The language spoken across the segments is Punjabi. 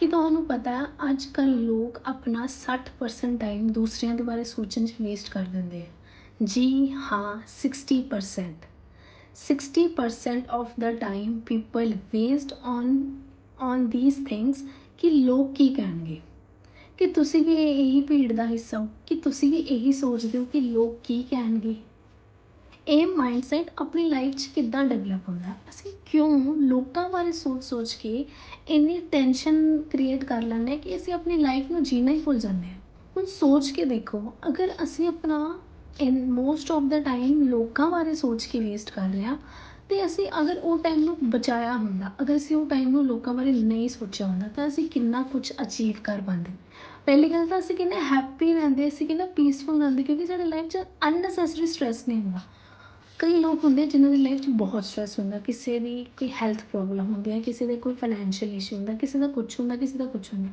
ਕੀ ਤੁਹਾਨੂੰ ਪਤਾ ਅੱਜ ਕੱਲ੍ਹ ਲੋਕ ਆਪਣਾ 60% ਟਾਈਮ ਦੂਸਰਿਆਂ ਦੇ ਬਾਰੇ ਸੋਚਣ 'ਚ ਵੇਸਟ ਕਰ ਦਿੰਦੇ ਆ। ਜੀ ਹਾਂ 60% 60% of the time people waste on on these things ਕਿ ਲੋਕ ਕੀ ਕਹਿਣਗੇ? ਕਿ ਤੁਸੀਂ ਵੀ ਇਹੀ ਭੀੜ ਦਾ ਹਿੱਸਾ ਹੋ, ਕਿ ਤੁਸੀਂ ਵੀ ਇਹੀ ਸੋਚਦੇ ਹੋ ਕਿ ਲੋਕ ਕੀ ਕਹਿਣਗੇ? ਇਹ ਮਾਈਂਡਸੈਟ ਆਪਣੀ ਲਾਈਫ 'ਚ ਕਿੱਦਾਂ ਡਿਵੈਲਪ ਹੁੰਦਾ? ਅਸੀਂ ਕਿਉਂ ਲੋਕਾਂ ਬਾਰੇ ਸੋਚ-ਸੋਚ ਕੇ ਇੰਨੀ ਟੈਨਸ਼ਨ ਕ੍ਰੀਏਟ ਕਰ ਲੈਂਦੇ ਹਾਂ ਕਿ ਅਸੀਂ ਆਪਣੀ ਲਾਈਫ ਨੂੰ ਜੀਣਾ ਹੀ ਭੁੱਲ ਜਾਂਦੇ ਹਾਂ। ਹੁਣ ਸੋਚ ਕੇ ਦੇਖੋ, ਅਗਰ ਅਸੀਂ ਆਪਣਾ in most of the time ਲੋਕਾਂ ਬਾਰੇ ਸੋਚ ਕੇ ਵੇਸਟ ਕਰ ਰਹੇ ਹਾਂ ਅਤੇ ਅਸੀਂ ਅਗਰ ਉਹ ਟਾਈਮ ਨੂੰ ਬਚਾਇਆ ਹੁੰਦਾ, ਅਗਰ ਅਸੀਂ ਉਹ ਟਾਈਮ ਨੂੰ ਲੋਕਾਂ ਬਾਰੇ ਨਹੀਂ ਸੋਚਿਆ ਹੁੰਦਾ, ਤਾਂ ਅਸੀਂ ਕਿੰਨਾ ਕੁਛ ਅਚੀਵ ਕਰ ਪਾਉਂਦੇ ਪਹਿਲੀ ਗੱਲ ਤਾਂ ਅਸੀਂ ਕਿੰਨੇ ਹੈਪੀ ਰਹਿੰਦੇ, ਅਸੀਂ ਕਿੰਨਾ ਪੀਸਫੁਲ ਰਹਿੰਦੇ, ਕਿਉਂਕਿ ਸਾਡੀ ਲਾਈਫ 'ਚ ਅਨਨੈਸੈਸਰੀ ਸਟਰੈਸ ਨਹੀਂ ਹੁੰਦਾ। ਕਈ ਲੋਕ ਹੁੰਦੇ ਜਿਨ੍ਹਾਂ ਦੀ ਲਾਈਫ 'ਚ ਬਹੁਤ ਸਟ੍ਰੈਸ ਹੁੰਦਾ, ਕਿਸੇ ਦੀ ਕੋਈ ਹੈਲਥ ਪ੍ਰੋਬਲਮ ਹੁੰਦੀ ਹੈ ਕਿਸੇ ਦੇ ਕੋਈ ਫਾਈਨੈਂਸ਼ੀਅਲ ਇਸ਼ੂ ਹੁੰਦਾ, ਕਿਸੇ ਦਾ ਕੁਛ ਹੁੰਦਾ, ਕਿਸੇ ਦਾ ਕੁਛ ਹੁੰਦਾ।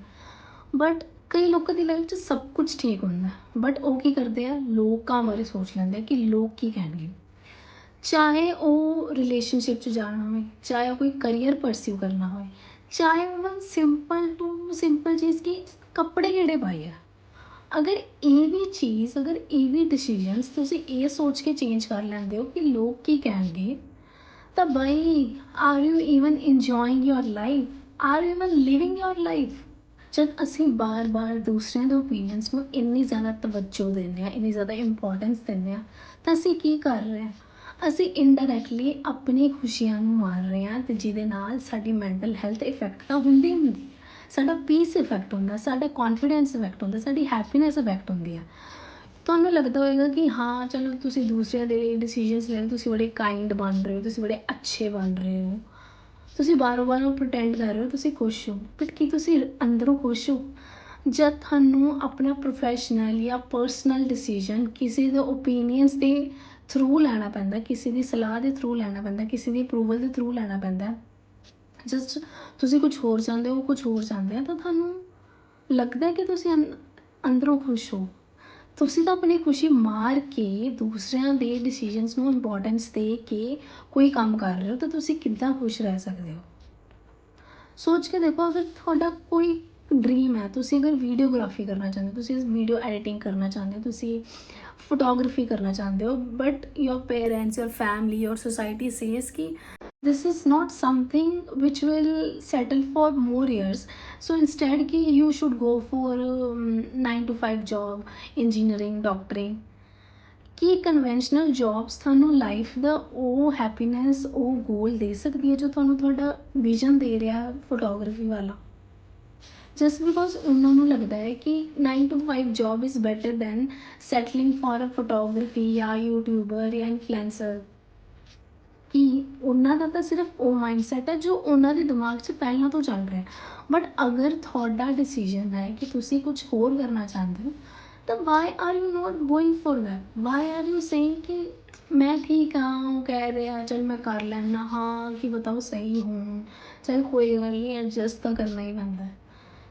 ਬਟ ਕਈ ਲੋਕਾਂ ਦੀ ਲਾਈਫ 'ਚ ਸਭ ਕੁਝ ਠੀਕ ਹੁੰਦਾ। ਬਟ ਉਹ ਕੀ ਕਰਦੇ ਆ? ਲੋਕਾਂ ਬਾਰੇ ਸੋਚ ਲੈਂਦੇ ਆ ਕਿ ਲੋਕ ਕੀ ਕਹਿਣਗੇ। ਚਾਹੇ ਉਹ ਰਿਲੇਸ਼ਨਸ਼ਿਪ 'ਚ ਜਾਣਾ ਹੋਵੇ, ਚਾਹੇ ਉਹ ਕੋਈ ਕਰੀਅਰ ਪਰਸਿਊ ਕਰਨਾ ਹੋਵੇ, ਚਾਹੇ ਉਹ ਸਿੰਪਲ ਟੂ ਸਿੰਪਲ ਚੀਜ਼ ਕਿ ਕੱਪੜੇ ਕਿਹੜੇ ਪਾਏ ਆ? ਅਗਰ ਇਹ ਵੀ ਚੀਜ਼, ਅਗਰ ਇਹ ਵੀ ਡਿਸੀਜਨਸ ਤੁਸੀਂ ਇਹ ਸੋਚ ਕੇ ਚੇਂਜ ਕਰ ਲੈਂਦੇ ਹੋ ਕਿ ਲੋਕ ਕੀ ਕਹਿਣਗੇ, ਤਾਂ ਬਾਈ are you even enjoying your life are you even living your life ਜਦ ਅਸੀਂ ਬਾਰ-ਬਾਰ ਦੂਸਰਿਆਂ ਦੇ ਓਪੀਨੀਅਨਸ ਨੂੰ ਇੰਨੀ ਜ਼ਿਆਦਾ ਤਵੱਜੋ ਦਿੰਦੇ ਹਾਂ, ਇੰਨੀ ਜ਼ਿਆਦਾ ਇੰਪੋਰਟੈਂਸ ਦਿੰਦੇ ਹਾਂ, ਤਾਂ ਅਸੀਂ ਕੀ ਕਰ ਰਹੇ ਹਾਂ? ਅਸੀਂ ਇਨਡਾਇਰੈਕਟਲੀ ਆਪਣੀ ਖੁਸ਼ੀਆਂ ਨੂੰ ਮਾਰ ਰਹੇ ਹਾਂ ਅਤੇ ਜਿਹਦੇ ਨਾਲ ਸਾਡੀ ਮੈਂਟਲ ਹੈਲਥ ਇਫੈਕਟ ਤਾਂ ਹੁੰਦੀ ਹੁੰਦੀ ਸਾਡਾ ਪੀਸ ਇਫੈਕਟ ਹੁੰਦਾ, ਸਾਡਾ ਕੌਨਫੀਡੈਂਸ ਇਫੈਕਟ ਹੁੰਦਾ, ਸਾਡੀ ਹੈਪੀਨੈਸ ਇਫੈਕਟ ਹੁੰਦੀ ਆ। ਤੁਹਾਨੂੰ ਲੱਗਦਾ ਹੋਏਗਾ ਕਿ ਹਾਂ, ਚਲੋ ਤੁਸੀਂ ਦੂਸਰਿਆਂ ਦੇ ਡਿਸੀਜਨਸ ਲੈ ਤੁਸੀਂ ਬੜੇ ਕਾਈਂਡ ਬਣ ਰਹੇ ਹੋ, ਤੁਸੀਂ ਬੜੇ ਅੱਛੇ ਬਣ ਰਹੇ ਹੋ। ਤੁਸੀਂ ਬਾਹਰੋਂ ਬਾਹਰੋਂ ਉਹ ਪ੍ਰਟੈਂਡ ਕਰ ਰਹੇ ਹੋ, ਤੁਸੀਂ ਖੁਸ਼ ਹੋ। ਬਟ ਕੀ ਤੁਸੀਂ ਅੰਦਰੋਂ ਖੁਸ਼ ਹੋ? ਜਦ ਤੁਹਾਨੂੰ ਆਪਣਾ ਪ੍ਰੋਫੈਸ਼ਨਲ ਜਾਂ ਪਰਸਨਲ ਡਿਸੀਜਨ ਕਿਸੇ ਦੇ ਓਪੀਨੀਅਨਸ ਦੇ ਥਰੂ ਲੈਣਾ ਪੈਂਦਾ, ਕਿਸੇ ਦੀ ਸਲਾਹ ਦੇ ਥਰੂ ਲੈਣਾ ਪੈਂਦਾ, ਕਿਸੇ ਦੀ ਅਪਰੂਵਲ ਦੇ ਥਰੂ ਲੈਣਾ ਪੈਂਦਾ ਜਸਟ ਤੁਸੀਂ ਕੁਛ ਹੋਰ ਚਾਹੁੰਦੇ ਹੋ ਕੁਛ ਹੋਰ ਚਾਹੁੰਦੇ ਆ, ਤਾਂ ਤੁਹਾਨੂੰ ਲੱਗਦਾ ਕਿ ਤੁਸੀਂ ਅੰ, ਅੰਦਰੋਂ ਖੁਸ਼ ਹੋ। ਤੁਸੀਂ ਤਾਂ ਆਪਣੀ ਖੁਸ਼ੀ ਮਾਰ ਕੇ ਦੂਸਰਿਆਂ ਦੇ ਡਿਸੀਜਨਸ ਨੂੰ ਇੰਪੋਰਟੈਂਸ ਦੇ ਕੇ ਕੋਈ ਕੰਮ ਕਰ ਰਹੇ ਹੋ, ਤਾਂ ਤੁਸੀਂ ਕਿੱਦਾਂ ਖੁਸ਼ ਰਹਿ ਸਕਦੇ ਹੋ? ਸੋਚ ਕੇ ਦੇਖੋ, ਅਗਰ ਤੁਹਾਡਾ ਕੋਈ ਡਰੀਮ ਹੈ। ਤੁਸੀਂ ਅਗਰ ਵੀਡੀਓਗ੍ਰਾਫੀ ਕਰਨਾ ਚਾਹੁੰਦੇ ਹੋ ਤੁਸੀਂ ਵੀਡੀਓ ਐਡੀਟਿੰਗ ਕਰਨਾ ਚਾਹੁੰਦੇ ਹੋ ਤੁਸੀਂ ਫੋਟੋਗ੍ਰਾਫੀ ਕਰਨਾ ਚਾਹੁੰਦੇ ਹੋ but your parents your family your society says ਕਿ this is not something which will settle for more years. So instead ki you should go for um, 9 to 5 job engineering doctoring. ਕਿ ਕਨਵੈਨਸ਼ਨਲ ਜੌਬਸ ਤੁਹਾਨੂੰ ਲਾਈਫ ਦਾ ਉਹ ਹੈਪੀਨੈਸ ਉਹ ਗੋਲ ਦੇ ਸਕਦੀ ਹੈ ਜੋ ਤੁਹਾਨੂੰ ਤੁਹਾਡਾ ਵਿਜ਼ਨ ਦੇ ਰਿਹਾ ਫੋਟੋਗ੍ਰਾਫੀ ਵਾਲਾ? ਜਸਟ ਬਿਕੋਜ਼ ਉਹਨਾਂ ਨੂੰ ਲੱਗਦਾ ਹੈ ਕਿ nine to five job is better than settling for a photography ਜਾਂ ਯੂਟਿਊਬਰ ਜਾਂ ਇਨਫਲੂਐਂਸਰ ਕਿ ਉਹਨਾਂ ਦਾ ਤਾਂ ਸਿਰਫ ਉਹ ਮਾਈਂਡਸੈਟ ਹੈ ਜੋ ਉਹਨਾਂ ਦੇ ਦਿਮਾਗ 'ਚ ਪਹਿਲਾਂ ਤੋਂ ਚੱਲ ਰਿਹਾ ਬਟ ਅਗਰ ਤੁਹਾਡਾ ਡਿਸੀਜਨ ਹੈ ਕਿ ਤੁਸੀਂ ਕੁਝ ਹੋਰ ਕਰਨਾ ਚਾਹੁੰਦੇ ਹੋ ਤਾਂ why are you not going for that why are you saying ਕਿ ਮੈਂ ਠੀਕ ਹਾਂ ਉਹ ਕਹਿ ਰਿਹਾ ਚਲ ਮੈਂ ਕਰ ਲੈਣਾ ਹਾਂ ਕਿ ਬਤਾਓ ਸਹੀ ਹੂੰ ਚਲ ਕੋਈ ਗੱਲ ਨਹੀਂ ਐਡਜਸਟ ਤਾਂ ਕਰਨਾ ਹੀ ਪੈਂਦਾ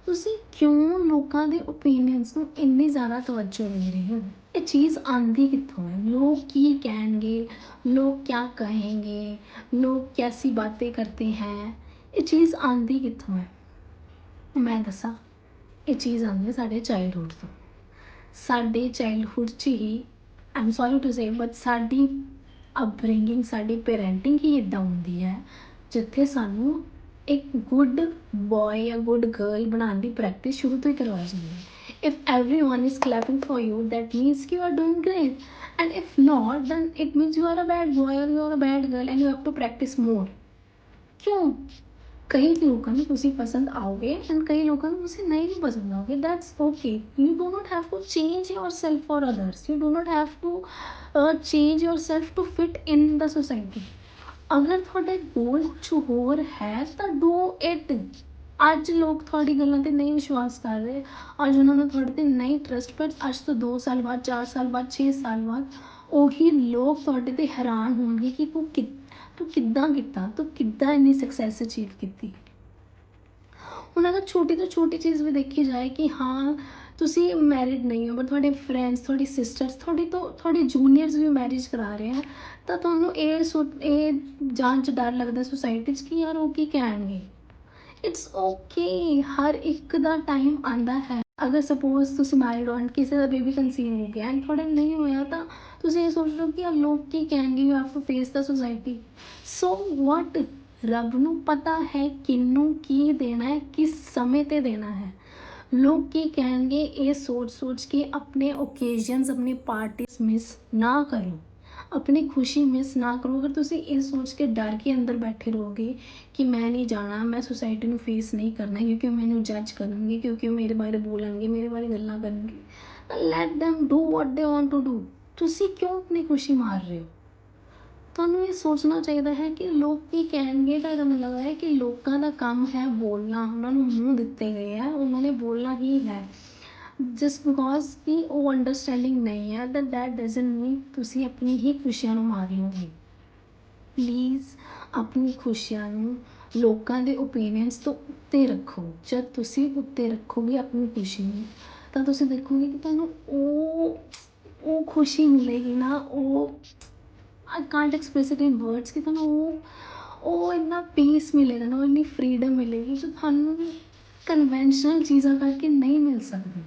ਤੁਸੀਂ ਕਿਉਂ ਲੋਕਾਂ ਦੇ ਓਪੀਨੀਅਨਸ ਨੂੰ ਇੰਨੀ ਜ਼ਿਆਦਾ ਤਵੱਜੋ ਦੇ ਰਹੇ ਹੋ? ਇਹ ਚੀਜ਼ ਆਉਂਦੀ ਕਿੱਥੋਂ ਹੈ? ਲੋਕ ਕੀ ਕਹਿਣਗੇ? ਲੋਕ ਕਿਆ ਕਹੇਂਗੇ? ਲੋਕ ਕੈਸੀ ਬਾਤੇ ਕਰਤੇ ਹੈ? ਇਹ ਚੀਜ਼ ਆਉਂਦੀ ਕਿੱਥੋਂ ਹੈ? ਮੈਂ ਦੱਸਾਂ, ਇਹ ਚੀਜ਼ ਆਉਂਦੀ ਹੈ ਸਾਡੇ ਚਾਈਲਡਹੁੱਡ ਤੋਂ। ਸਾਡੇ ਚਾਈਲਡਹੁੱਡ 'ਚ ਹੀ I am sorry to say but ਸਾਡੀ ਅਪਬ੍ਰਿੰਗਿੰਗ ਸਾਡੀ ਪੇਰੈਂਟਿੰਗ ਹੀ ਇੱਦਾਂ ਹੁੰਦੀ ਹੈ, ਜਿੱਥੇ ਸਾਨੂੰ ਇੱਕ ਗੁੱਡ ਬੋਏ ਜਾਂ ਗੁੱਡ ਗਰਲ ਬਣਾਉਣ ਦੀ ਪ੍ਰੈਕਟਿਸ ਸ਼ੁਰੂ ਤੋਂ ਹੀ ਕਰਵਾ ਜਾਂਦੇ ਹਾਂ if everyone is clapping for you that means you are doing great and if not then it means you are a bad boy or you are a bad girl and you have to practice more ਕਿਉਂ ਕਈ ਲੋਕਾਂ ਨੂੰ ਤੁਸੀਂ ਪਸੰਦ ਆਓਗੇ ਐਂਡ ਕਈ ਲੋਕਾਂ ਨੂੰ ਤੁਸੀਂ ਨਹੀਂ ਵੀ ਪਸੰਦ ਆਓਗੇ that's okay you do not have to change yourself for others you do not have to change yourself to fit in the society ਅਗਰ ਤੁਹਾਡੇ ਗੋਲ ਕੁਛ ਹੋਰ ਹੈ, ਤਾਂ ਡੂ ਇਟ ਅੱਜ ਲੋਕ ਤੁਹਾਡੀ ਗੱਲਾਂ ਤੇ ਨਹੀਂ ਵਿਸ਼ਵਾਸ ਕਰ ਰਹੇ। ਅੱਜ ਉਹਨਾਂ ਨੂੰ ਤੁਹਾਡੇ ਤੇ ਨਹੀਂ ਟਰੱਸਟ ਪਰ ਅੱਜ ਤੋਂ ਦੋ ਸਾਲ ਬਾਅਦ, ਚਾਰ ਸਾਲ ਬਾਅਦ, ਛੇ ਸਾਲ ਬਾਅਦ, ਉਹੀ ਲੋਕ ਤੁਹਾਡੇ ਤੇ ਹੈਰਾਨ ਹੋਣਗੇ ਕਿ ਤੂੰ ਕਿ, ਤੂੰ ਕਿੱਦਾਂ ਕੀਤਾ? ਤੂੰ ਕਿੱਦਾਂ ਇੰਨੀ ਸਕਸੈਸ ਅਚੀਵ ਕੀਤੀ? ਹੁਣ ਅਗਰ ਛੋਟੀ ਤੋਂ ਛੋਟੀ ਚੀਜ਼ ਵੀ ਦੇਖੀ ਜਾਏ ਕਿ ਹਾਂ ਤੁਸੀਂ ਮੈਰਿਡ ਨਹੀਂ ਹੋ ਬਟ ਤੁਹਾਡੇ ਫਰੈਂਡਸ ਤੁਹਾਡੀ ਸਿਸਟਰਸ ਤੁਹਾਡੀ ਤੋਂ, ਤੁਹਾਡੇ ਜੂਨੀਅਰਸ ਵੀ ਮੈਰਿਜ ਕਰਾ ਰਹੇ ਆ, ਤਾਂ ਤੁਹਾਨੂੰ ਇਹ ਸੋ, ਇਹ ਜਾਣ 'ਚ ਡਰ ਲੱਗਦਾ ਸੁਸਾਇਟੀ 'ਚ ਕਿ ਯਾਰ ਉਹ ਕੀ ਕਹਿਣਗੇ? ਇਟਸ ਓਕੇ ਹਰ ਇੱਕ ਦਾ ਟਾਈਮ ਆਉਂਦਾ ਹੈ। ਅਗਰ ਸਪੋਜ਼ ਤੁਸੀਂ ਮੈਰਿਡ ਹੋ ਐਂਡ ਕਿਸੇ ਦਾ ਬੇਬੀ ਕਨਸੀਵ ਹੋ ਗਿਆ ਐਂਡ ਤੁਹਾਡਾ ਨਹੀਂ ਹੋਇਆ, ਤਾਂ ਤੁਸੀਂ ਇਹ ਸੋਚ ਲਓ ਕਿ ਯਾਰ ਲੋਕ ਕੀ ਕਹਿਣਗੇ you have to face the society so what ਰੱਬ ਨੂੰ ਪਤਾ ਹੈ ਕਿਹਨੂੰ ਕੀ ਦੇਣਾ ਹੈ, ਕਿਸ ਸਮੇਂ ਤੇ ਦੇਣਾ ਹੈ। ਲੋਕ ਕੀ ਕਹਿਣਗੇ? ਇਹ ਸੋਚ ਸੋਚ ਕੇ ਆਪਣੇ ਓਕੇਜ਼ਨਸ ਆਪਣੀ ਪਾਰਟੀਜ਼ ਮਿਸ ਨਾ ਕਰੋ। ਆਪਣੀ ਖੁਸ਼ੀ ਮਿਸ ਨਾ ਕਰੋ। ਅਗਰ ਤੁਸੀਂ ਇਹ ਸੋਚ ਕੇ ਡਰ ਕੇ ਅੰਦਰ ਬੈਠੇ ਰਹੋਗੇ ਕਿ ਮੈਂ ਨਹੀਂ ਜਾਣਾ, ਮੈਂ ਸੁਸਾਇਟੀ ਨੂੰ ਫੇਸ ਨਹੀਂ ਕਰਨਾ, ਕਿਉਂਕਿ ਉਹ ਮੈਨੂੰ ਜੱਜ ਕਰਨਗੇ, ਕਿਉਂਕਿ ਉਹ ਮੇਰੇ ਬਾਰੇ ਬੋਲਣਗੇ, ਮੇਰੇ ਬਾਰੇ ਗੱਲਾਂ ਕਰਨਗੇ let them do what they want to do ਤੁਸੀਂ ਕਿਉਂ ਆਪਣੀ ਖੁਸ਼ੀ ਮਾਰ ਰਹੇ ਹੋ? ਤੁਹਾਨੂੰ ਇਹ ਸੋਚਣਾ ਚਾਹੀਦਾ ਹੈ ਕਿ ਲੋਕ ਕੀ ਕਹਿਣਗੇ? ਤਾਂ ਇਹਦਾ ਮਤਲਬ ਹੈ ਕਿ ਲੋਕਾਂ ਦਾ ਕੰਮ ਹੈ ਬੋਲਣਾ। ਉਹਨਾਂ ਨੂੰ ਮੂੰਹ ਦਿੱਤੇ ਗਏ ਆ। ਉਹਨਾਂ ਨੇ ਬੋਲਣਾ ਹੀ ਹੈ? ਜਸਟ ਬਿਕੋਜ਼ ਕਿ ਉਹ ਅੰਡਰਸਟੈਂਡਿੰਗ ਨਹੀਂ ਹੈ that ਦੈਟ doesn't mean ਤੁਸੀਂ ਆਪਣੀ ਹੀ ਖੁਸ਼ੀਆਂ ਨੂੰ ਮਾਰਿਓਗੇ ਪਲੀਜ਼ ਆਪਣੀ ਖੁਸ਼ੀਆਂ ਨੂੰ ਲੋਕਾਂ ਦੇ ਓਪੀਨੀਅਨਸ ਤੋਂ ਉੱਤੇ ਰੱਖੋ। ਜਦ ਤੁਸੀਂ ਉੱਤੇ ਰੱਖੋਗੇ ਆਪਣੀ ਖੁਸ਼ੀ ਨੂੰ, ਤਾਂ ਤੁਸੀਂ ਦੇਖੋਗੇ ਕਿ ਤੁਹਾਨੂੰ ਉਹ ਉਹ ਖੁਸ਼ੀ ਮਿਲੇਗੀ ਨਾ, ਉਹ I can't express it in words ਕਿ ਤੁਹਾਨੂੰ ਉਹ ਉਹ ਇੰਨਾ ਪੀਸ ਮਿਲੇਗਾ ਨਾ, ਉਹ ਇੰਨੀ ਫਰੀਡਮ ਮਿਲੇਗੀ ਜੋ ਤੁਹਾਨੂੰ ਕਨਵੈਨਸ਼ਨਲ ਚੀਜ਼ਾਂ ਕਰਕੇ ਨਹੀਂ ਮਿਲ ਸਕਦੀ।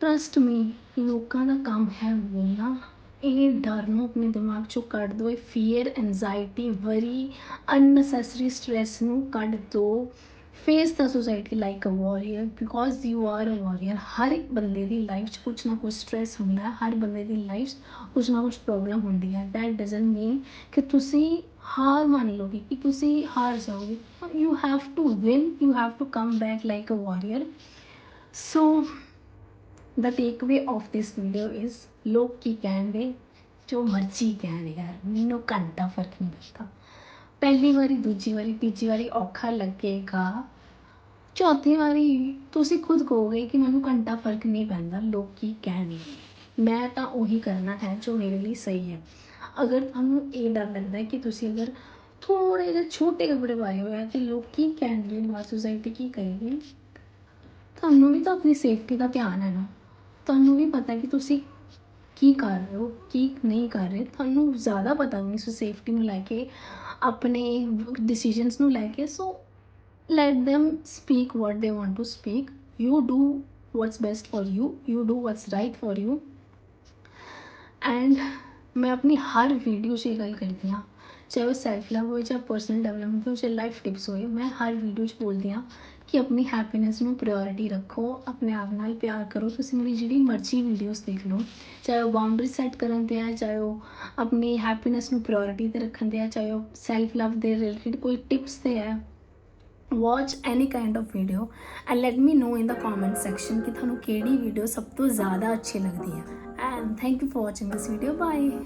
ਟਰੱਸਟ ਮੀ ਲੋਕਾਂ ਦਾ ਕੰਮ ਹੈ ਬੋਲਣਾ ਇਹ ਡਰ ਨੂੰ ਆਪਣੇ ਦਿਮਾਗ ਚੋਂ ਕੱਢ ਦਿਓ, ਇਹ fear anxiety worry unnecessary stress ਨੂੰ ਕੱਢ ਦਿਓ। Face the society like a warrior because you are a warrior ਹਰ ਇੱਕ ਬੰਦੇ ਦੀ ਲਾਈਫ 'ਚ ਕੁਛ ਨਾ ਕੁਛ ਸਟ੍ਰੈਸ ਹੁੰਦਾ ਹੈ ਹਰ ਬੰਦੇ ਦੀ ਲਾਈਫ 'ਚ ਕੁਛ ਨਾ ਕੁਛ ਪ੍ਰੋਬਲਮ ਹੁੰਦੀ ਹੈ ਦੈਟ ਡਜ਼ਨਟ ਮੀਨ ਕਿ ਤੁਸੀਂ ਹਾਰ ਮੰਨ ਲਓਗੇ ਕਿ ਤੁਸੀਂ ਹਾਰ ਜਾਓਗੇ you have to win you have to come back like a warrior so the takeaway of this video is ਲੋਕ ਕੀ ਕਹਿਣਗੇ ਜੋ ਮਰਜ਼ੀ ਕਹਿਣ ਯਾਰ ਮੈਨੂੰ ਘੰਟਾ ਫ਼ਰਕ ਨਹੀਂ ਪੈਂਦਾ ਪਹਿਲੀ ਵਾਰੀ, ਦੂਜੀ ਵਾਰੀ, ਤੀਜੀ ਵਾਰੀ ਔਖਾ ਲੱਗੇਗਾ। ਚੌਥੀ ਵਾਰੀ ਤੁਸੀਂ ਖੁਦ ਕਹੋਗੇ ਕਿ ਮੈਨੂੰ ਘੰਟਾ ਫ਼ਰਕ ਨਹੀਂ ਪੈਂਦਾ, ਲੋਕ ਕੀ ਕਹਿਣਗੇ। ਮੈਂ ਤਾਂ ਉਹੀ ਕਰਨਾ ਹੈ ਜੋ ਮੇਰੇ ਲਈ ਸਹੀ ਹੈ। ਅਗਰ ਤੁਹਾਨੂੰ ਇਹ ਡਰ ਲੱਗਦਾ ਕਿ ਤੁਸੀਂ ਅਗਰ ਥੋੜ੍ਹੇ ਜਿਹੇ ਛੋਟੇ ਕੱਪੜੇ ਪਾਏ ਹੋਏ ਆ ਤੇ ਲੋਕ ਕੀ ਕਹਿਣਗੇ ਬਾਹਰ ਸੁਸਾਇਟੀ ਕੀ ਕਹੇਗੀ? ਤੁਹਾਨੂੰ ਵੀ ਤਾਂ ਆਪਣੀ ਸੇਫਟੀ ਦਾ ਧਿਆਨ ਹੈ ਨਾ। ਤੁਹਾਨੂੰ ਵੀ ਪਤਾ ਕਿ ਤੁਸੀਂ ਕੀ ਕਰ ਰਹੇ ਹੋ ਕੀ ਨਹੀਂ ਕਰ ਰਹੇ ਤੁਹਾਨੂੰ ਜ਼ਿਆਦਾ ਪਤਾ ਨਹੀਂ ਸੋ ਸੇਫਟੀ ਨੂੰ ਲੈ ਕੇ ਆਪਣੇ ਡਿਸੀਜਨਸ ਨੂੰ ਲੈ ਕੇ so let them speak what they want to speak. You do what's best for you you do what's right for you. And ਮੈਂ ਆਪਣੀ ਹਰ ਵੀਡੀਓ 'ਚ ਇਹ ਗੱਲ ਕਰਦੀ ਹਾਂ ਚਾਹੇ ਉਹ ਸੈਲਫ ਲਵ ਹੋਏ ਚਾਹੇ ਪਰਸਨਲ ਡਿਵੈਲਪਮੈਂਟ ਹੋਏ ਚਾਹੇ ਲਾਈਫ ਟਿਪਸ ਹੋਏ ਮੈਂ ਹਰ ਵੀਡੀਓ 'ਚ ਬੋਲਦੀ ਹਾਂ ਕਿ ਆਪਣੀ ਹੈਪੀਨੈਸ ਨੂੰ ਪ੍ਰਾਇੋਰਟੀ ਰੱਖੋ, ਆਪਣੇ ਆਪ ਨਾਲ ਪਿਆਰ ਕਰੋ। ਤੁਸੀਂ ਮੇਰੀ ਜਿਹੜੀ ਮਰਜ਼ੀ ਵੀਡੀਓਜ਼ ਦੇਖ ਲਓ, ਚਾਹੇ ਉਹ ਬਾਉਂਡਰੀ ਸੈੱਟ ਕਰਨ ਦੇ ਹੈ ਚਾਹੇ ਉਹ ਆਪਣੀ ਹੈਪੀਨੈਸ ਨੂੰ ਪ੍ਰਾਇੋਰਟੀ ਤੇ ਰੱਖਣ ਦੇ ਹੈ ਚਾਹੇ ਉਹ ਸੈਲਫ ਲਵ ਦੇ ਰਿਲੇਟਡ ਕੋਈ ਟਿਪਸ ਤੇ ਹੈ watch any kind of video and let me know in the comment section ਕਿ ਤੁਹਾਨੂੰ ਕਿਹੜੀ ਵੀਡੀਓ ਸਭ ਤੋਂ ਜ਼ਿਆਦਾ ਅੱਛੀ ਲੱਗਦੀ ਹੈ and thank you for watching this video. Bye!